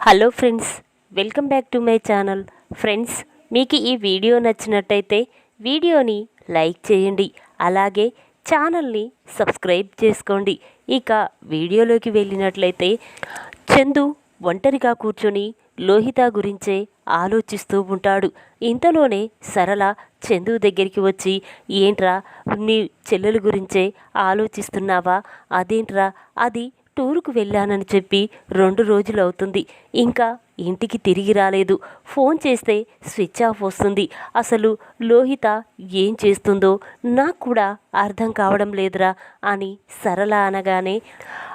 Hello friends welcome back to my channel. Friends మీకు ఈ video నచ్చినట్టయితే వీడియోని లైక్ చేయండి అలాగే ఛానల్ని సబ్స్క్రైబ్ చేసుకోండి. ఇక వీడియోలోకి వెళ్ళినట్లయితే చందు ఒంటరిగా కూర్చొని లోహిత గురించే ఆలోచిస్తూ ఉంటాడు. ఇంతలోనే సరళ చందు దగ్గరికి వచ్చి ఏంట్రా నీ చెల్లెల గురించే ఆలోచిస్తున్నావా? అదేంట్రా అది టూరుకు వెళ్ళానని చెప్పి రెండు రోజులు అవుతుంది. ఇంకా ఇంటికి తిరిగి రాలేదు. ఫోన్ చేస్తే స్విచ్ ఆఫ్ వస్తుంది. అసలు లోహిత ఏం చేస్తుందో నాకు కూడా అర్థం కావడం లేదురా అని సరళ అనగానే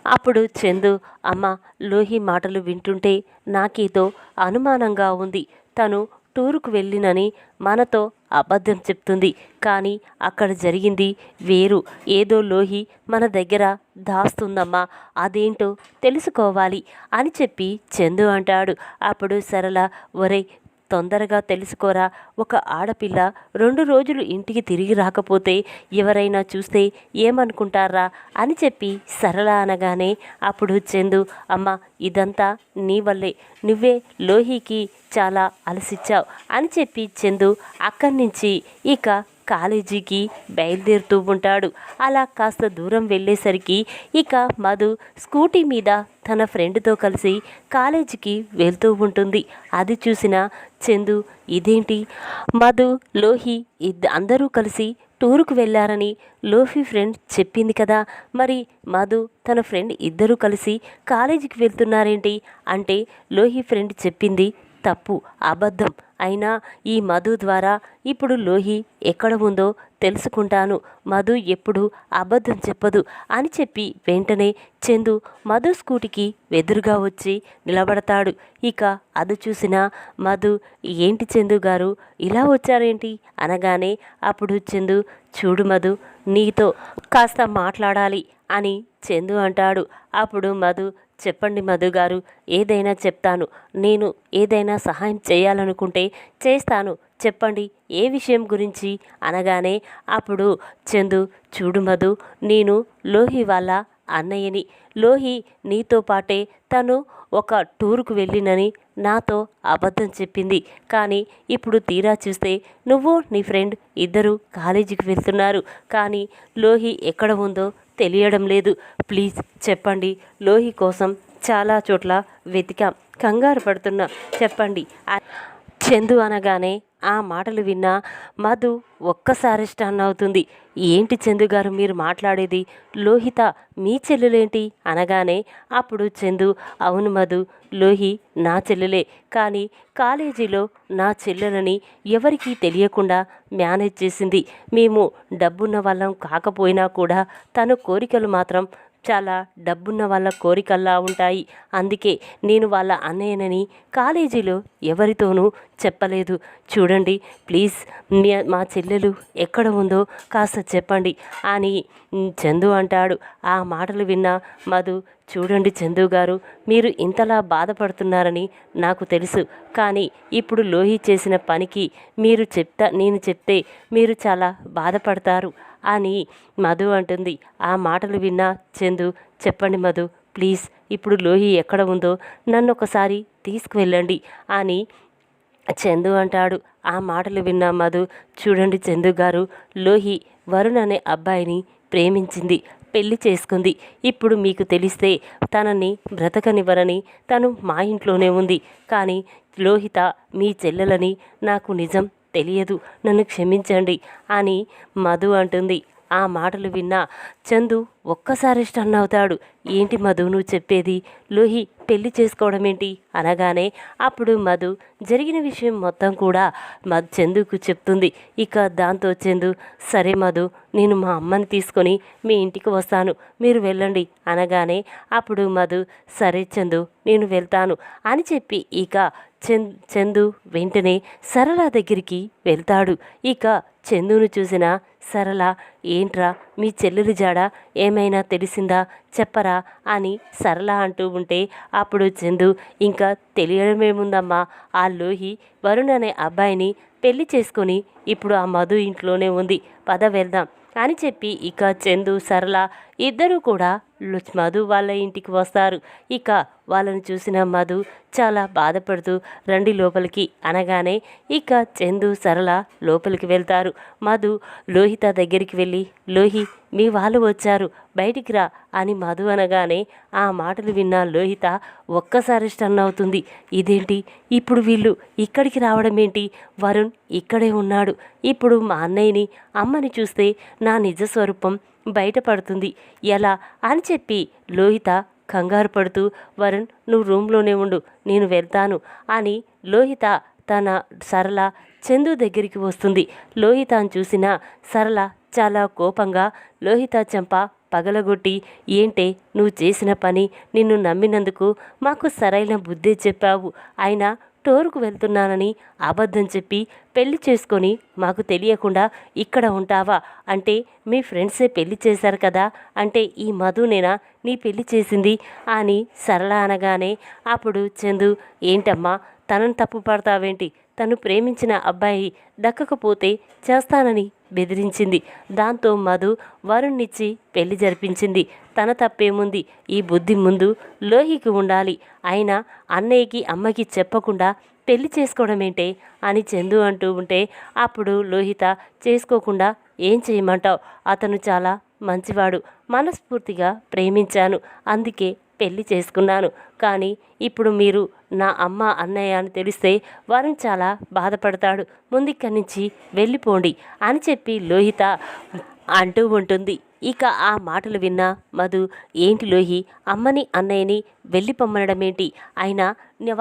అప్పుడు చందు అమ్మ లోహి మాటలు వింటుంటే నాకేదో అనుమానంగా ఉంది. తను టూరుకు వెళ్ళినని మనతో అబద్ధం చెప్తుంది. కానీ అక్కడ జరిగింది వేరు. ఏదో లోహి మన దగ్గర దాస్తుందమ్మా. అదేంటో తెలుసుకోవాలి అని చెప్పి చందు అంటాడు. అప్పుడు సరళ ఒరే తొందరగా తెలుసుకోరా. ఒక ఆడపిల్ల రెండు రోజులు ఇంటికి తిరిగి రాకపోతే ఎవరైనా చూస్తే ఏమనుకుంటారా అని చెప్పి సరళ అనగానే అప్పుడు చందు అమ్మ ఇదంతా నీ వల్లే. నువ్వే లోహికి చాలా అలసిచ్చావు అని చెప్పి చందు అక్కడి నుంచి ఇక కాలేజీకి బయలుదేరుతూ ఉంటాడు. అలా కాస్త దూరం వెళ్ళేసరికి ఇక మధు స్కూటీ మీద తన ఫ్రెండ్తో కలిసి కాలేజీకి వెళ్తూ ఉంటుంది. అది చూసిన చందు ఇదేంటి మధు లోహి ఇద్ద అందరూ కలిసి టూరుకు వెళ్ళారని లోఫీ ఫ్రెండ్ చెప్పింది కదా. మరి మధు తన ఫ్రెండ్ ఇద్దరూ కలిసి కాలేజీకి వెళ్తున్నారేంటి? అంటే లోహి ఫ్రెండ్ చెప్పింది తప్పు అబద్ధం అయినా ఈ మధు ద్వారా ఇప్పుడు లోహి ఎక్కడ ఉందో తెలుసుకుంటాను. మధు ఎప్పుడు అబద్ధం చెప్పదు అని చెప్పి వెంటనే చందు మధు స్కూటీకి ఎదురుగా వచ్చి నిలబడతాడు. ఇక అది చూసిన మధు ఏంటి చందు గారు ఇలా వచ్చారేంటి? అనగానే అప్పుడు చందు చూడు మధు నీతో కాస్త మాట్లాడాలి అని చందు అంటాడు. అప్పుడు మధు చెప్పండి మధు గారు ఏదైనా చెప్తాను. నేను ఏదైనా సహాయం చేయాలనుకుంటే చేస్తాను. చెప్పండి ఏ విషయం గురించి? అనగానే అప్పుడు చందు చూడు మధు నేను లోహి వాళ్ళ అన్నయ్యని. లోహి నీతో పాటే తను ఒక టూరుకు వెళ్ళినని నాతో అబద్ధం చెప్పింది. కానీ ఇప్పుడు తీరా చూస్తే నువ్వు నీ ఫ్రెండ్ ఇద్దరు కాలేజీకి వెళ్తున్నారు. కానీ లోహి ఎక్కడ ఉందో తెలియడం లేదు. ప్లీజ్ చెప్పండి. లోహి కోసం చాలా చోట్ల వెతికాం. కంగారు పడుతున్నా. చెప్పండి. చందు అనగానే ఆ మాటలు విన్నా మధు ఒక్కసారి స్టన్ అవుతుంది. ఏంటి చందు గారు మీరు మాట్లాడేది? లోహిత మీ చెల్లెలేంటి? అనగానే అప్పుడు చందు అవును మధు లోహి నా చెల్లెలే కానీ కాలేజీలో నా చెల్లెలని ఎవరికీ తెలియకుండా మేనేజ్ చేసింది. మేము డబ్బున్న వాళ్ళం కాకపోయినా కూడా తన కోరికలు మాత్రం చాలా డబ్బున్న వాళ్ళ కోరికల్లా ఉంటాయి. అందుకే నేను వాళ్ళ అన్నయ్యనని కాలేజీలో ఎవరితోనూ చెప్పలేదు. చూడండి ప్లీజ్ మీ- మా చెల్లెలు ఎక్కడ ఉందో కాస్త చెప్పండి అని చందు అంటాడు. ఆ మాటలు విన్న మధు చూడండి చందు గారు మీరు ఇంతలా బాధపడుతున్నారని నాకు తెలుసు. కానీ ఇప్పుడు లోహి చేసిన పనికి మీరు చెప్తా నేను చెప్తే మీరు చాలా బాధపడతారు. అని మధు అంటుంది. ఆ మాటలు విన్న చందు చెప్పండి మధు ప్లీజ్ ఇప్పుడు లోహి ఎక్కడ ఉందో నన్ను ఒకసారి తీసుకువెళ్ళండి అని చందు అంటాడు. ఆ మాటలు విన్న మధు చూడండి చందు గారు లోహి వరుణ్ అనే అబ్బాయిని ప్రేమించింది పెళ్ళి చేసుకుంది. ఇప్పుడు మీకు తెలిస్తే తనని బ్రతకనివ్వరని తను మా ఇంట్లోనే ఉంది. కానీ లోహిత మీ చెల్లెలని నాకు నిజం తెలియదు. నన్ను క్షమించండి అని మధు అంటుంది. ఆ మాటలు విన్నా చందు ఒక్కసారి స్టన్ అవుతాడు. ఏంటి మధు నువ్వు చెప్పేది? లోహి పెళ్ళి చేసుకోవడం ఏంటి? అనగానే అప్పుడు మధు జరిగిన విషయం మొత్తం కూడా మధు చందుకు చెప్తుంది. ఇక దాంతో చందు సరే మధు నేను మా అమ్మని తీసుకొని మీ ఇంటికి వస్తాను. మీరు వెళ్ళండి అనగానే అప్పుడు మధు సరే చందు నేను వెళ్తాను అని చెప్పి ఇక చంద్ చందు వెంటనే సరళ దగ్గరికి వెళ్తాడు. ఇక చందును చూసిన సరళ ఏంట్రా మీ చెల్లెలు జాడ ఏమైనా తెలిసిందా? చెప్పరా? అని సరళ అంటూ ఉంటే అప్పుడు చందు ఇంకా తెలియడమేముందమ్మా? ఆ లోహి వరుణ్ అనే అబ్బాయిని పెళ్ళి చేసుకొని ఇప్పుడు ఆ మధు ఇంట్లోనే ఉంది. పద వెళ్దాం. అని చెప్పి ఇక చందు సరళ ఇద్దరూ కూడా మధు వాళ్ళ ఇంటికి వస్తారు. ఇక వాళ్ళని చూసిన మధు చాలా బాధపడుతూ రండి లోపలికి అనగానే ఇక చందు సరళ లోపలికి వెళ్తారు. మధు లోహిత దగ్గరికి వెళ్ళి లోహి మీ వాళ్ళు వచ్చారు బయటికి రా అని మధు అనగానే ఆ మాటలు విన్న లోహిత ఒక్కసారి స్టన్ అవుతుంది. ఇదేంటి? ఇప్పుడు వీళ్ళు ఇక్కడికి రావడం ఏంటి? వరుణ్ ఇక్కడే ఉన్నాడు. ఇప్పుడు మా అన్నయ్యని అమ్మని చూస్తే నా నిజ స్వరూపం బయటపడుతుంది ఎలా? అని చెప్పి లోహిత కంగారు పడుతూ వరుణ్ నువ్వు రూమ్లోనే ఉండు నేను వెళ్తాను అని లోహిత తన సరళ చందు దగ్గరికి వస్తుంది. లోహితాను చూసిన సరళ చాలా కోపంగా లోహిత చెంప పగలగొట్టి ఏంటే నువ్వు చేసిన పని? నిన్ను నమ్మినందుకు మాకు సరైన బుద్ధి చెప్పావు. అయినా టోరుకు వెళ్తున్నానని అబద్ధం చెప్పి పెళ్ళి చేసుకొని మాకు తెలియకుండా ఇక్కడ ఉంటావా? అంటే మీ ఫ్రెండ్సే పెళ్ళి చేశారు కదా? అంటే ఈ మధునేనా నీ పెళ్ళి చేసింది? అని సరళ అనగానే అప్పుడు చందు ఏంటమ్మా తనను తప్పు పడతావేంటి? తను ప్రేమించిన అబ్బాయి దక్కకపోతే చేస్తానని బెదిరించింది. దాంతో మధు వరుణ్ణిచ్చి పెళ్ళి జరిపించింది. తన తప్పేముంది? ఈ బుద్ధి ముందు లోహికి ఉండాలి. అయినా అన్నయ్యకి అమ్మకి చెప్పకుండా పెళ్ళి చేసుకోవడమేంటే అని చందు అంటూ ఉంటే అప్పుడు లోహిత చేసుకోకుండా ఏం చేయమంటావు? అతను చాలా మంచివాడు. మనస్ఫూర్తిగా ప్రేమించాను. అందుకే పెళ్ళి చేసుకున్నాను. కానీ ఇప్పుడు మీరు నా అమ్మ అన్నయ్య అని తెలిస్తే వరుణ్ చాలా బాధపడతాడు. ముందిక్కడి నుంచి వెళ్ళిపోండి అని చెప్పి లోహిత అంటూ ఉంటుంది. ఇక ఆ మాటలు విన్న మధు ఏంటి లోహి అమ్మని అన్నయ్యని వెళ్ళి పొమ్మనడమేంటి అయినా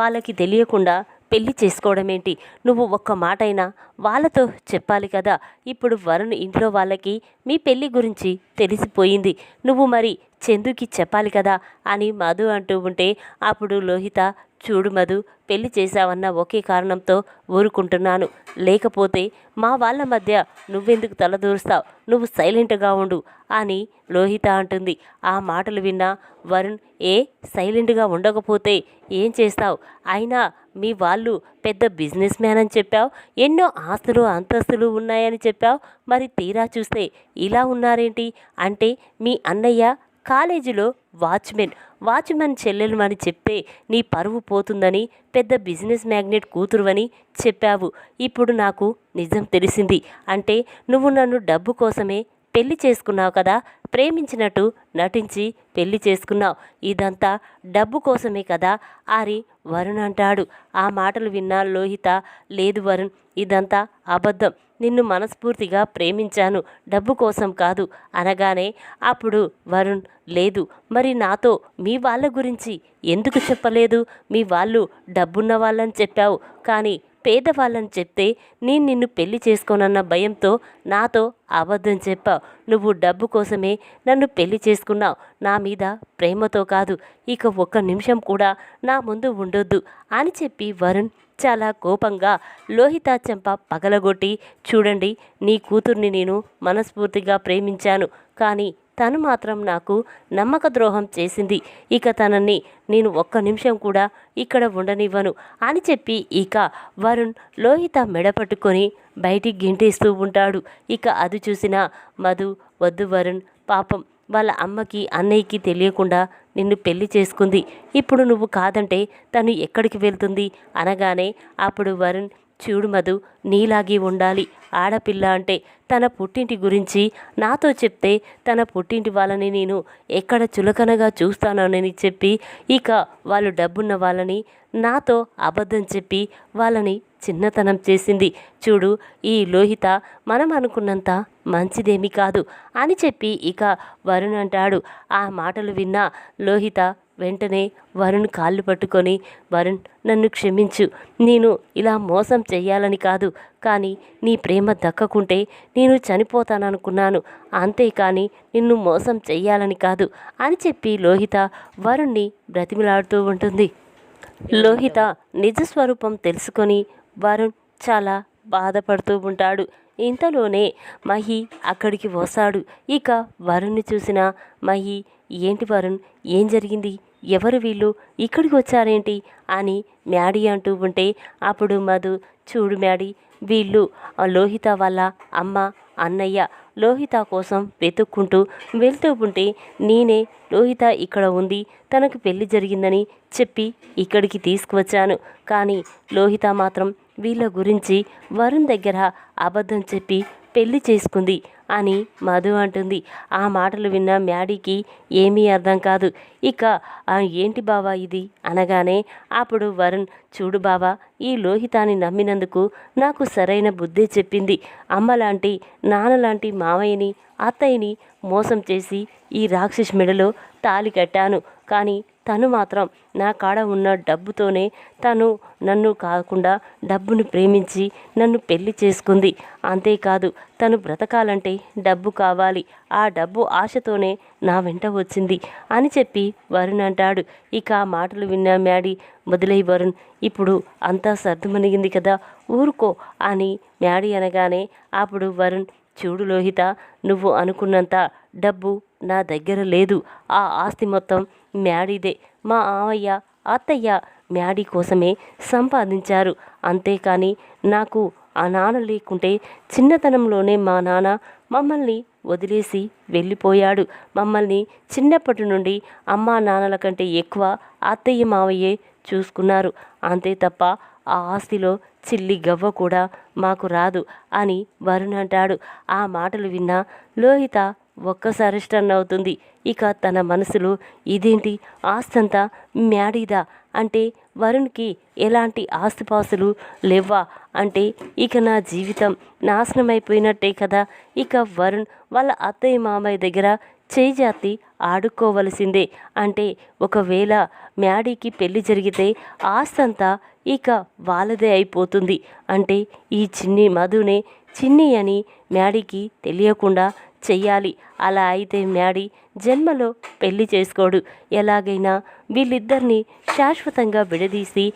వాళ్ళకి తెలియకుండా పెళ్ళి చేసుకోవడమేంటి నువ్వు ఒక్క మాటైనా వాళ్ళతో చెప్పాలి కదా. ఇప్పుడు వరుణ్ ఇంట్లో వాళ్ళకి మీ పెళ్ళి గురించి తెలిసిపోయింది. నువ్వు మరి చందుకి చెప్పాలి కదా అని మధు అంటూ ఉంటే అప్పుడు లోహిత చూడు మధు పెళ్ళి చేశావన్న ఒకే కారణంతో ఊరుకుంటున్నాను. లేకపోతే మా వాళ్ళ మధ్య నువ్వెందుకు తలదూరుస్తావు? నువ్వు సైలెంట్గా ఉండు అని లోహిత అంటుంది. ఆ మాటలు విన్నా వరుణ్ ఏ సైలెంట్గా ఉండకపోతే ఏం చేస్తావు? అయినా మీ వాళ్ళు పెద్ద బిజినెస్ మ్యాన్ అని చెప్పావు. ఎన్నో ఆస్తులు అంతస్తులు ఉన్నాయని చెప్పావు. మరి తీరా చూస్తే ఇలా ఉన్నారేంటి? అంటే మీ అన్నయ్య కాలేజీలో వాచ్మెన్ వాచ్మెన్ చెల్లెలు అని చెప్తే నీ పరువు పోతుందని పెద్ద బిజినెస్ మ్యాగ్నెట్ కూతురువని చెప్పావు. ఇప్పుడు నాకు నిజం తెలిసింది. అంటే నువ్వు నన్ను డబ్బు కోసమే పెళ్ళి చేసుకున్నావు కదా. ప్రేమించినట్టు నటించి పెళ్ళి చేసుకున్నావు. ఇదంతా డబ్బు కోసమే కదా? అని వరుణ్ అంటాడు. ఆ మాటలు విన్న లోహిత లేదు వరుణ్ ఇదంతా అబద్ధం. నిన్ను మనస్ఫూర్తిగా ప్రేమించాను. డబ్బు కోసం కాదు. అనగానే అప్పుడు వరుణ్ లేదు. మరి నాతో మీ వాళ్ళ గురించి ఎందుకు చెప్పలేదు? మీ వాళ్ళు డబ్బున్న వాళ్ళని చెప్పావు. కానీ పేదవాళ్ళని చెప్తే నేను నిన్ను పెళ్ళి చేసుకోనన్న భయంతో నాతో అబద్ధం చెప్పావు. నువ్వు డబ్బు కోసమే నన్ను పెళ్ళి చేసుకున్నావు. నా మీద ప్రేమతో కాదు ఇక ఒక్క నిమిషం కూడా నా ముందు ఉండొద్దు అని చెప్పి వరుణ్ చాలా కోపంగా లోహిత చెంప పగలగొట్టి చూడండి నీ కూతుర్ని నేను మనస్ఫూర్తిగా ప్రేమించాను కానీ తను మాత్రం నాకు నమ్మక ద్రోహం చేసింది. ఇక తనని నేను ఒక్క నిమిషం కూడా ఇక్కడ ఉండనివ్వను అని చెప్పి ఇక వరుణ్ లోహిత మెడపట్టుకొని బయటికి గింటేస్తూ ఉంటాడు. ఇక అది చూసిన మధు వద్దు వరుణ్ పాపం వాళ్ళ అమ్మకి అన్నయ్యకి తెలియకుండా నిన్ను పెళ్ళి చేసుకుంది. ఇప్పుడు నువ్వు కాదంటే తను ఎక్కడికి వెళ్తుంది? అనగానే అప్పుడు వరుణ్ చూడు మధు నీలాగి ఉండాలి. ఆడపిల్ల అంటే తన పుట్టింటి గురించి నాతో చెప్తే తన పుట్టింటి వాళ్ళని నేను ఎక్కడ చులకనగా చూస్తానని చెప్పి ఇక వాళ్ళు డబ్బున్న వాళ్ళని నాతో అబద్ధం చెప్పి వాళ్ళని చిన్నతనం చేసింది. చూడు ఈ లోహిత మనం అనుకున్నంత మంచిదేమీ కాదు అని చెప్పి ఇక వరుణ్ అంటాడు. ఆ మాటలు విన్న లోహిత వెంటనే వరుణ్ కాళ్ళు పట్టుకొని వరుణ్ నన్ను క్షమించు. నేను ఇలా మోసం చెయ్యాలని కాదు. కానీ నీ ప్రేమ దక్కకుంటే నేను చనిపోతాననుకున్నాను. అంతేకాని నిన్ను మోసం చెయ్యాలని కాదు అని చెప్పి లోహిత వరుణ్ణి బ్రతిమిలాడుతూ ఉంటుంది. లోహిత నిజ స్వరూపం తెలుసుకొని వరుణ్ చాలా బాధపడుతూ ఉంటాడు. ఇంతలోనే మహి అక్కడికి వస్తాడు. ఇక వరుణ్ని చూసిన మహి ఏంటి వరుణ్? ఏం జరిగింది? ఎవరు వీళ్ళు? ఇక్కడికి వచ్చారేంటి? అని మ్యాడీ అంటూ ఉంటే అప్పుడు మధు చూడు మ్యాడీ వీళ్ళు ఆ లోహిత వాళ్ళ అమ్మ అన్నయ్య లోహిత కోసం వెతుక్కుంటూ వెళ్తూ ఉంటే నేనే లోహిత ఇక్కడ ఉంది తనకు పెళ్ళి జరిగిందని చెప్పి ఇక్కడికి తీసుకువచ్చాను. కానీ లోహిత మాత్రం వీళ్ళ గురించి వరుణ్ దగ్గర అబద్ధం చెప్పి పెళ్ళి చేసుకుంది అని మధు అంటుంది. ఆ మాటలు విన్న మ్యాడీకి ఏమీ అర్థం కాదు. ఇక ఏంటి బావా ఇది? అనగానే అప్పుడు వరుణ్ చూడు బావా ఈ లోహితాన్ని నమ్మినందుకు నాకు సరైన బుద్ధి చెప్పింది. అమ్మలాంటి నాన్నలాంటి మావయ్యని అత్తయ్యని మోసం చేసి ఈ రాక్షస్ మెడలో తాలి కట్టాను. కానీ తను మాత్రం నా కాడ ఉన్న డబ్బుతోనే తను నన్ను కాకుండా డబ్బును ప్రేమించి నన్ను పెళ్ళి చేసుకుంది. అంతేకాదు తను బ్రతకాలంటే డబ్బు కావాలి. ఆ డబ్బు ఆశతోనే నా వెంట వచ్చింది అని చెప్పి వరుణ్ అంటాడు. ఇక ఆ మాటలు విన్న మ్యాడీ వదిలే వరుణ్ ఇప్పుడు అంతా సర్దుమణిగింది కదా ఊరుకో అని మ్యాడీ అనగానే అప్పుడు వరుణ్ చూడు లోహిత నువ్వు అనుకున్నంత డబ్బు నా దగ్గర లేదు. ఆ ఆస్తి మొత్తం మ్యాడీదే. మా ఆవయ్య అత్తయ్య మ్యాడీ కోసమే సంపాదించారు. అంతేకాని నాకు ఆ నాన్న లేకుంటే చిన్నతనంలోనే మా నాన్న మమ్మల్ని వదిలేసి వెళ్ళిపోయాడు. మమ్మల్ని చిన్నప్పటి నుండి అమ్మా నాన్నల కంటే ఎక్కువ అత్తయ్య మావయ్యే చూసుకున్నారు. అంతే తప్ప ఆ ఆస్తిలో చిల్లి గవ్వ కూడా మాకు రాదు అని వరుణ్ అంటాడు. ఆ మాటలు విన్న లోహిత ఒక్కసారి స్టన్ అవుతుంది ఇక తన మనసులో ఇదేంటి? ఆస్తంతా మ్యాడీదా? అంటే వరుణ్కి ఎలాంటి ఆస్తిపాస్తులు లేవా అంటే ఇక నా జీవితం నాశనమైపోయినట్టే కదా? ఇక వరుణ్ వాళ్ళ అత్తయ్య మామయ్య దగ్గర చేజాతి ఆడుకోవలసిందే. అంటే ఒకవేళ మ్యాడీకి పెళ్ళి జరిగితే ఆస్తంతా ఇక వాళ్ళదే అయిపోతుంది. అంటే ఈ చిన్ని మధునే చిన్ని అని మ్యాడీకి తెలియకుండా చెయ్యాలి. అలా అయితే మ్యాడీ జన్మలో పెళ్ళి చేసుకోడు. ఎలాగైనా వీళ్ళిద్దరిని శాశ్వతంగా విడదీసి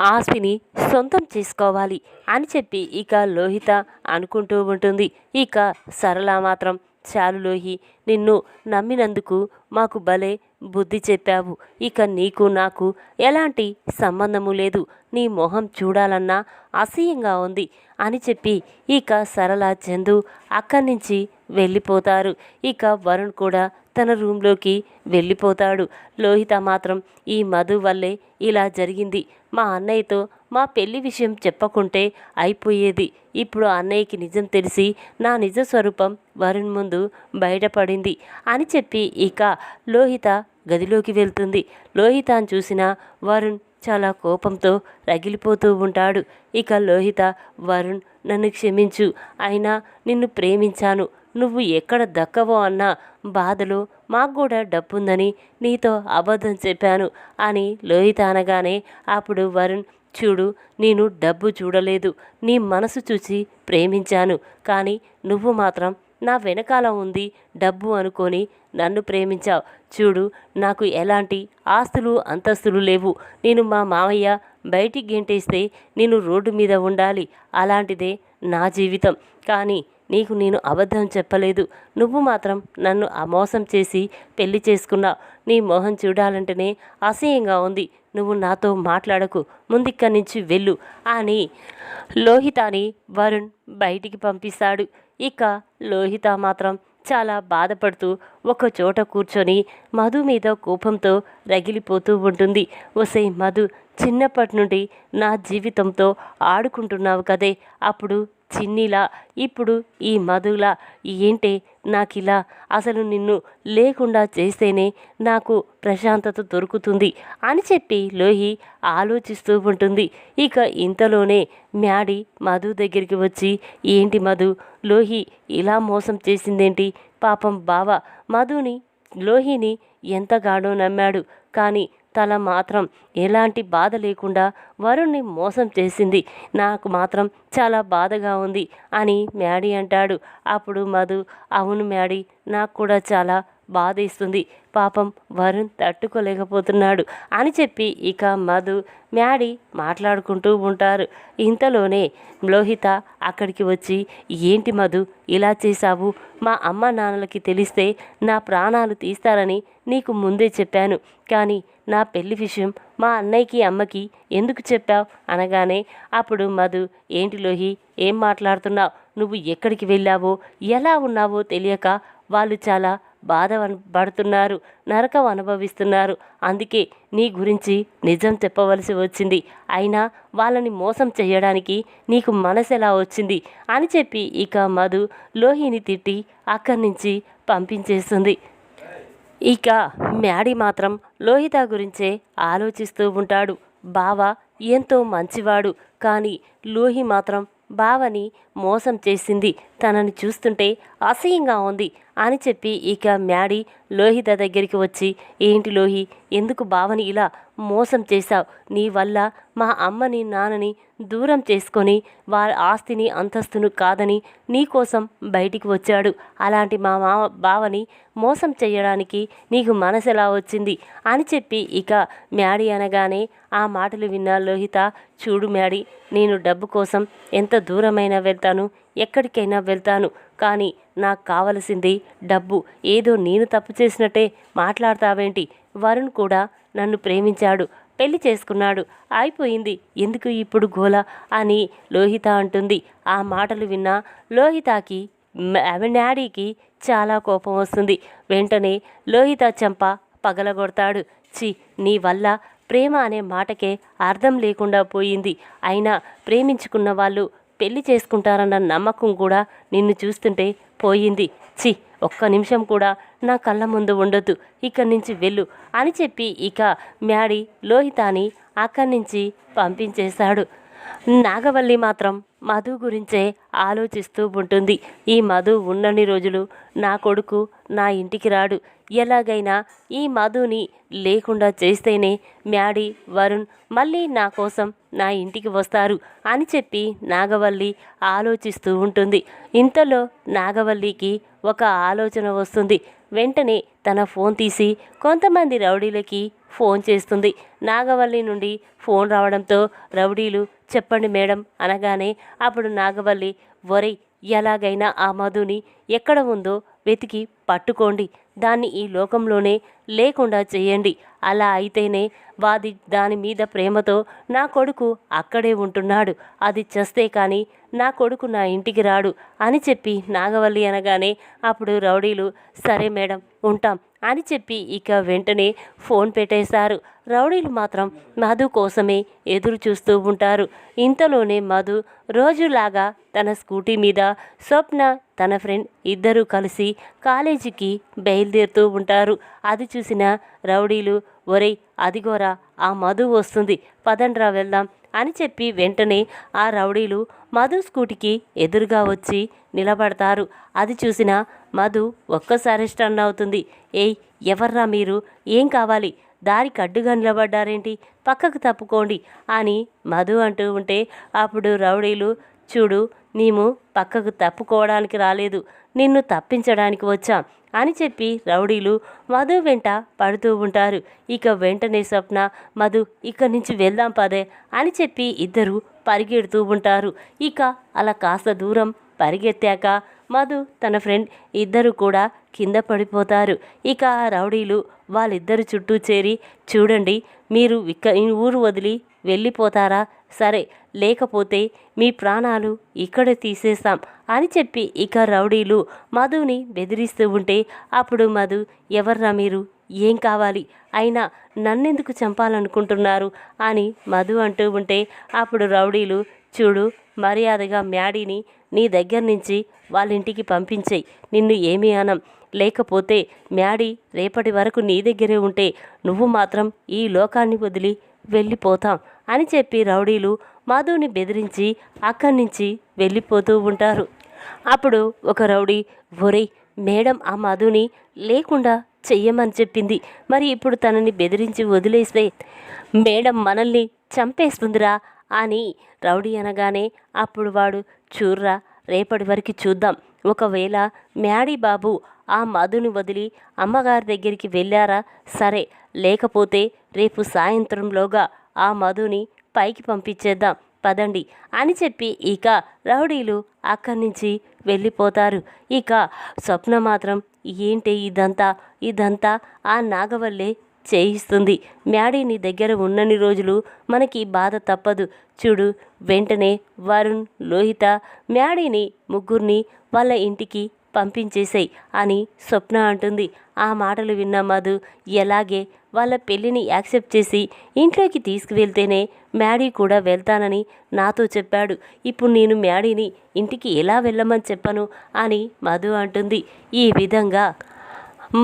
ఆస్తిని సొంతం చేసుకోవాలి అని చెప్పి ఇక లోహిత అనుకుంటూ ఉంటుంది. ఇక సరళ మాత్రం చాలు లోహి నిన్ను నమ్మినందుకు మాకు భలే బుద్ధి చెప్పావు. ఇక నీకు నాకు ఎలాంటి సంబంధము లేదు. నీ మొహం చూడాలన్నా అసహ్యంగా ఉంది. అని చెప్పి ఇక సరళ చందు అక్కడి నుంచి వెళ్ళిపోతారు. ఇక వరుణ్ కూడా తన రూమ్లోకి వెళ్ళిపోతాడు. లోహిత మాత్రం ఈ మధు వల్లే ఇలా జరిగింది. మా అన్నయ్యతో మా పెళ్ళి విషయం చెప్పకుంటే అయిపోయేది. ఇప్పుడు అన్నయ్యకి నిజం తెలిసి నా నిజ స్వరూపం వరుణ్ ముందు బయటపడింది అని చెప్పి ఇక లోహిత గదిలోకి వెళ్తుంది. లోహితాన్ని చూసిన వరుణ్ చాలా కోపంతో రగిలిపోతూ ఉంటాడు. ఇక లోహిత వరుణ్ నన్ను క్షమించు. అయినా నిన్ను ప్రేమించాను. నువ్వు ఎక్కడ దక్కవో అన్న బాధలో మాకు కూడా డబ్బుందని నీతో అబద్ధం చెప్పాను అని లోహిత అనగానే అప్పుడు వరుణ్ చూడు నేను డబ్బు చూడలేదు. నీ మనసు చూసి ప్రేమించాను. కానీ నువ్వు మాత్రం నా వెనకాల ఉంది డబ్బు అనుకొని నన్ను ప్రేమించావు. చూడు నాకు ఎలాంటి ఆస్తులు అంతస్తులు లేవు. నేను మా మామయ్య బయటికి గెంటేస్తే నేను రోడ్డు మీద ఉండాలి. అలాంటిదే నా జీవితం. కానీ నీకు నేను అబద్ధం చెప్పలేదు. నువ్వు మాత్రం నన్ను అమోసం చేసి పెళ్ళి చేసుకున్నావు. నీ మొహం చూడాలంటేనే అసహ్యంగా ఉంది. నువ్వు నాతో మాట్లాడకు. ముందిక్కడి నుంచి వెళ్ళు అని లోహితాని వరుణ్ బయటికి పంపిస్తాడు. ఇక లోహిత మాత్రం చాలా బాధపడుతూ ఒక చోట కూర్చొని మధు మీద కోపంతో రగిలిపోతూ ఉంటుంది. ఒసే మధు చిన్నప్పటి నుండి నా జీవితంతో ఆడుకుంటున్నావు కదే అప్పుడు చిన్నిలా ఇప్పుడు ఈ మధులా ఏంటే నాకిలా అసలు నిన్ను లేకుండా చేస్తేనే నాకు ప్రశాంతత దొరుకుతుంది అని చెప్పి లోహి ఆలోచిస్తూ ఉంటుంది. ఇక ఇంతలోనే మ్యాడీ మధు దగ్గరికి వచ్చి ఏంటి మధు లోహి ఇలా మోసం చేసిందేంటి? పాపం బావ. మధుని లోహిని ఎంతగానో నమ్మాడు. కానీ తల మాత్రం ఎలాంటి బాధ లేకుండా వరుణ్ణి మోసం చేసింది. నాకు మాత్రం చాలా బాధగా ఉంది అని మ్యాడీ అంటాడు. అప్పుడు మధు అవును మ్యాడీ నాకు కూడా చాలా బాధ ఇస్తుంది పాపం వరుణ్ తట్టుకోలేకపోతున్నాడు అని చెప్పి ఇక మధు మ్యాడీ మాట్లాడుకుంటూ ఉంటారు. ఇంతలోనే లోహిత అక్కడికి వచ్చి ఏంటి మధు ఇలా చేశావు? మా అమ్మ నాన్నలకి తెలిస్తే నా ప్రాణాలు తీస్తారని నీకు ముందే చెప్పాను. కానీ నా పెళ్ళి విషయం మా అన్నయ్యకి అమ్మకి ఎందుకు చెప్పావు? అనగానే అప్పుడు మధు ఏంటి లోహి ఏం మాట్లాడుతున్నావు? నువ్వు ఎక్కడికి వెళ్ళావో ఎలా ఉన్నావో తెలియక వాళ్ళు చాలా బాధ పడుతున్నారు నరకం అనుభవిస్తున్నారు. అందుకే నీ గురించి నిజం చెప్పవలసి వచ్చింది. అయినా వాళ్ళని మోసం చేయడానికి నీకు మనసు ఎలా వచ్చింది? అని చెప్పి ఇక మధు లోహిని తిట్టి అక్కడి నుంచి పంపించేస్తుంది. ఇక మ్యాడీ మాత్రం లోహిత గురించే ఆలోచిస్తూ ఉంటాడు. బావ ఎంతో మంచివాడు. కానీ లోహి మాత్రం బావని మోసం చేసింది. తనని చూస్తుంటే అసహ్యంగా ఉంది. అని చెప్పి ఇక మ్యాడీ లోహిత దగ్గరికి వచ్చి ఏంటి లోహి ఎందుకు బావని ఇలా మోసం చేశావు? నీ వల్ల మా అమ్మని నాన్నని దూరం చేసుకొని వారి ఆస్తిని అంతస్తును కాదని నీకోసం బయటికి వచ్చాడు. అలాంటి మా మామ బావని మోసం చేయడానికి నీకు మనసు ఎలా వచ్చింది? అని చెప్పి ఇక మ్యాడీ అనగానే ఆ మాటలు విన్న లోహిత చూడు మ్యాడీ నేను డబ్బు కోసం ఎంత దూరమైనా వెళ్తాను ఎక్కడికైనా వెళ్తాను. కానీ నాకు కావలసింది డబ్బు. ఏదో నేను తప్పు చేసినట్టే మాట్లాడతావేంటి? వరుణ్ కూడా నన్ను ప్రేమించాడు. పెళ్ళి చేసుకున్నాడు. అయిపోయింది. ఎందుకు ఇప్పుడు గోల? అని లోహిత అంటుంది. ఆ మాటలు విన్న లోహితకి డాడీకి చాలా కోపం వస్తుంది. వెంటనే లోహిత చెంప పగలగొడతాడు. చి నీ వల్ల ప్రేమ అనే మాటకే అర్థం లేకుండా పోయింది. అయినా ప్రేమించుకున్న వాళ్ళు పెళ్ళి చేసుకుంటారన్న నమ్మకం కూడా నిన్ను చూస్తుంటే పోయింది. చి ఒక్క నిమిషం కూడా నా కళ్ళ ముందు ఉండొద్దు. ఇక్కడి నుంచి వెళ్ళు అని చెప్పి ఇక మ్యాడీ లోహితాని అక్కడి నుంచి పంపించేశాడు. నాగవల్లి మాత్రం మధు గురించే ఆలోచిస్తూ ఉంటుంది. ఈ మధు ఉన్నన్ని రోజులు నా కొడుకు నా ఇంటికి రాడు. ఎలాగైనా ఈ మధుని లేకుండా చేస్తేనే మ్యాడీ వరుణ్ మళ్ళీ నా కోసం నా ఇంటికి వస్తారు అని చెప్పి నాగవల్లి ఆలోచిస్తూ ఉంటుంది. ఇంతలో నాగవల్లికి ఒక ఆలోచన వస్తుంది. వెంటనే తన ఫోన్ తీసి కొంతమంది రౌడీలకి ఫోన్ చేస్తుంది. నాగవల్లి నుండి ఫోన్ రావడంతో రౌడీలు చెప్పండి మేడం అనగానే అప్పుడు నాగవల్లి వరి ఎలాగైనా ఆ మధుని ఎక్కడ ఉందో వెతికి పట్టుకోండి. దాన్ని ఈ లోకంలోనే లేకుండా చేయండి. అలా అయితేనే వాది దాని మీద ప్రేమతో నా కొడుకు అక్కడే ఉంటున్నాడు. అది చేస్తే కానీ నా కొడుకు నా ఇంటికి రాడు అని చెప్పి నాగవల్లి అనగానే అప్పుడు రౌడీలు సరే మేడం ఉంటాం. అని చెప్పి ఇక వెంటనే ఫోన్ పెట్టేశారు. రౌడీలు మాత్రం మధు కోసమే ఎదురు చూస్తూ ఉంటారు. ఇంతలోనే మధు రోజులాగా తన స్కూటీ మీద స్వప్న తన ఫ్రెండ్ ఇద్దరూ కలిసి కాలేజీకి బయలుదేరుతూ ఉంటారు. అది చూసిన రౌడీలు ఒరేయ్ అదిగోరా ఆ మధు వస్తుంది. పదండ్రా వెళ్దాం. అని చెప్పి వెంటనే ఆ రౌడీలు మధు స్కూటీకి ఎదురుగా వచ్చి నిలబడతారు. అది చూసిన మధు ఒక్కసారి స్టన్ అవుతుంది. ఏయ్ ఎవర్రా మీరు? ఏం కావాలి? దారికి అడ్డుగా నిలబడ్డారేంటి? పక్కకు తప్పుకోండి అని మధు అంటూ ఉంటే అప్పుడు రౌడీలు చూడు మేము పక్కకు తప్పుకోవడానికి రాలేదు. నిన్ను తప్పించడానికి వచ్చాం. అని చెప్పి రౌడీలు మధు వెంట పడుతూ ఉంటారు. ఇక వెంటనే స్వప్న మధు ఇక్కడి నుంచి వెళ్దాం పదే అని చెప్పి ఇద్దరు పరిగెడుతూ ఉంటారు. ఇక అలా కాస్త దూరం పరిగెత్తాక మధు తన ఫ్రెండ్ ఇద్దరు కూడా కింద పడిపోతారు. ఇక రౌడీలు వాళ్ళిద్దరు చుట్టూ చేరి చూడండి మీరు ఇక్క ఈ ఊరు వదిలి వెళ్ళిపోతారా? సరే లేకపోతే మీ ప్రాణాలు ఇక్కడే తీసేస్తాం అని చెప్పి ఇక రౌడీలు మధుని బెదిరిస్తూ ఉంటే అప్పుడు మధు ఎవర్రా మీరు? ఏం కావాలి? అయినా నన్నెందుకు చంపాలనుకుంటున్నారు? అని మధు అంటూ ఉంటే అప్పుడు రౌడీలు చూడు మర్యాదగా మ్యాడీని నీ దగ్గర నుంచి వాళ్ళ ఇంటికి పంపించేయి నిన్ను ఏమీ అనం. లేకపోతే మ్యాడీ రేపటి వరకు నీ దగ్గరే ఉంటే నువ్వు మాత్రం ఈ లోకాన్ని వదిలి వెళ్ళిపోతాం. అని చెప్పి రౌడీలు మధుని బెదిరించి అక్కడి నుంచి వెళ్ళిపోతూ ఉంటారు. అప్పుడు ఒక రౌడీ ఒరేయ్ మేడం ఆ మధుని లేకుండా చెయ్యమని చెప్పింది. మరి ఇప్పుడు తనని బెదిరించి వదిలేస్తే మేడం మనల్ని చంపేస్తుందిరా అని రౌడీ అనగానే అప్పుడు వాడు చూర్రా రేపటి వరకు చూద్దాం. ఒకవేళ మ్యాడీ బాబు ఆ మధుని వదిలి అమ్మగారి దగ్గరికి వెళ్ళారా సరే. లేకపోతే రేపు సాయంత్రంలోగా ఆ మధుని పైకి పంపించేద్దాం పదండి అని చెప్పి ఇక రౌడీలు అక్కడి నుంచి వెళ్ళిపోతారు. ఇక స్వప్న మాత్రం ఏంటి ఇదంతా? ఇదంతా? ఆ నాగవల్లే చేయిస్తుంది. మ్యాడీ నీ దగ్గర ఉన్నన్ని రోజులు మనకి బాధ తప్పదు. చూడు వెంటనే వరుణ్ లోహిత మ్యాడీని ముగ్గురిని వాళ్ళ ఇంటికి పంపించేసాయి అని స్వప్న అంటుంది. ఆ మాటలు విన్న మధు ఎలాగే వాళ్ళ పెళ్ళిని యాక్సెప్ట్ చేసి ఇంట్లోకి తీసుకువెళ్తేనే మ్యాడీ కూడా వెళ్తానని నాతో చెప్పాడు. ఇప్పుడు నేను మ్యాడీని ఇంటికి ఎలా వెళ్ళమని చెప్పను అని మధు అంటుంది. ఈ విధంగా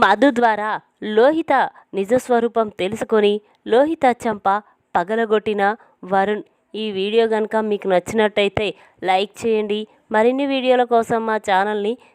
మధు ద్వారా లోహిత నిజస్వరూపం తెలుసుకొని లోహిత చంప పగలగొట్టిన వరుణ్. ఈ వీడియో కనుక మీకు నచ్చినట్టయితే లైక్ చేయండి. మరిన్ని వీడియోల కోసం మా ఛానల్ని